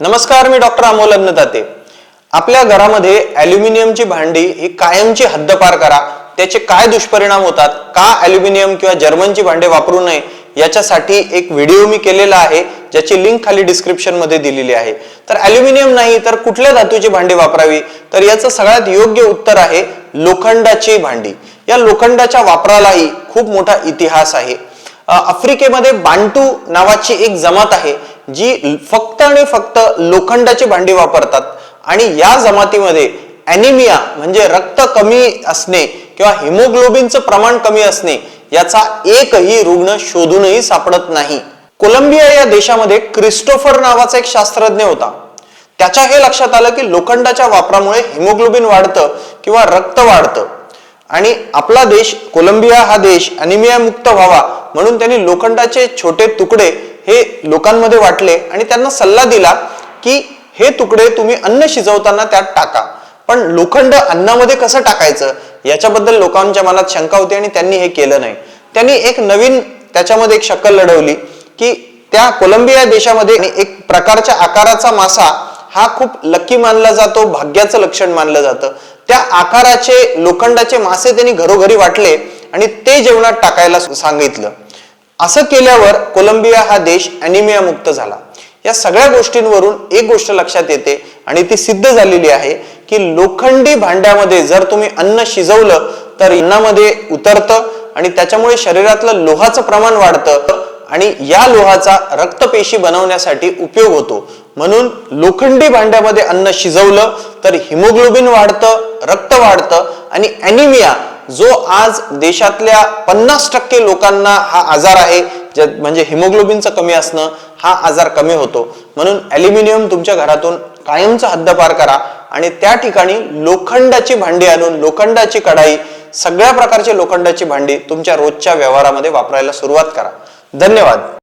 नमस्कार मी डॉक्टर अमोल अन्नदाते. आपल्या घरामध्ये ॲल्युमिनियमची भांडी ही कायमची हद्दपार करा. त्याचे काय दुष्परिणाम होतात? का ॲल्युमिनियम किंवा जर्मनची भांडे वापरू नये? याच्यासाठी एक व्हिडिओ मी केलेला आहे ज्याची लिंक खाली डिस्क्रिप्शनमध्ये दिलेली आहे. तर ॲल्युमिनियम नाही तर कुठल्या धातूची भांडी वापरावी? तर याचं सगळ्यात योग्य उत्तर आहे लोखंडाची भांडी. या लोखंडाच्या वापरालाही खूप मोठा इतिहास आहे. आफ्रिकेमध्ये बांटू नावाची एक जमात आहे. जी फक्त आणि फक्त लोखंडाची भांडी वापरतात आणि या जमातीमध्ये अॅनिमिया म्हणजे रक्त कमी असणे किंवा हिमोग्लोबिनचं प्रमाण कमी असणे याचा एकही रुग्ण शोधूनही सापडत नाही. कोलंबिया या देशामध्ये क्रिस्टोफर नावाचा एक शास्त्रज्ञ होता. त्याच्या हे लक्षात आलं की लोखंडाच्या वापरामुळे हिमोग्लोबिन वाढतं किंवा रक्त वाढतं. आणि आपला देश कोलंबिया हा देश अनिमिया मुक्त व्हावा म्हणून त्यांनी लोखंडाचे छोटे तुकडे हे लोकांमध्ये वाटले आणि त्यांना सल्ला दिला की हे तुकडे तुम्ही अन्न शिजवताना त्यात टाका. पण लोखंड अन्नामध्ये कसं टाकायचं? याच्याबद्दल लोकांच्या मनात शंका होती आणि त्यांनी हे केलं नाही. त्यांनी एक नवीन त्याच्यामध्ये एक शक्कल लढवली की त्या कोलंबिया देशामध्ये एक प्रकारच्या आकाराचा मासा हा खूप लकी मानला जातो भाग्याचं लक्षण मानलं जातं. त्या आकाराचे लोखंडाचे मासे त्यांनी घरोघरी वाटले आणि ते जेवणात टाकायला सांगितलं. असं केल्यावर कोलंबिया हा देश अॅनिमिया मुक्त झाला. या सगळ्या गोष्टींवरून एक गोष्ट लक्षात येते आणि ती सिद्ध झालेली आहे की लोखंडी भांड्यामध्ये जर तुम्ही अन्न शिजवलं तर अन्नामध्ये उतरतं आणि त्याच्यामुळे शरीरातलं लोहाचं प्रमाण वाढतं आणि या लोहाचा रक्तपेशी बनवण्यासाठी उपयोग होतो. म्हणून लोखंडी भांड्यामध्ये अन्न शिजवलं तर हिमोग्लोबिन वाढतं रक्त वाढतं आणि अॅनिमिया जो आज देशातल्या पन्नास टक्के लोकांना हा आजार आहे म्हणजे हिमोग्लोबिनचं कमी असणं हा आजार कमी होतो. म्हणून ॲल्युमिनियम तुमच्या घरातून कायमचा हद्दपार करा आणि त्या ठिकाणी लोखंडाची भांडी आणून लोखंडाची कढाई सगळ्या प्रकारची लोखंडाची भांडी तुमच्या रोजच्या व्यवहारामध्ये वापरायला सुरुवात करा. धन्यवाद.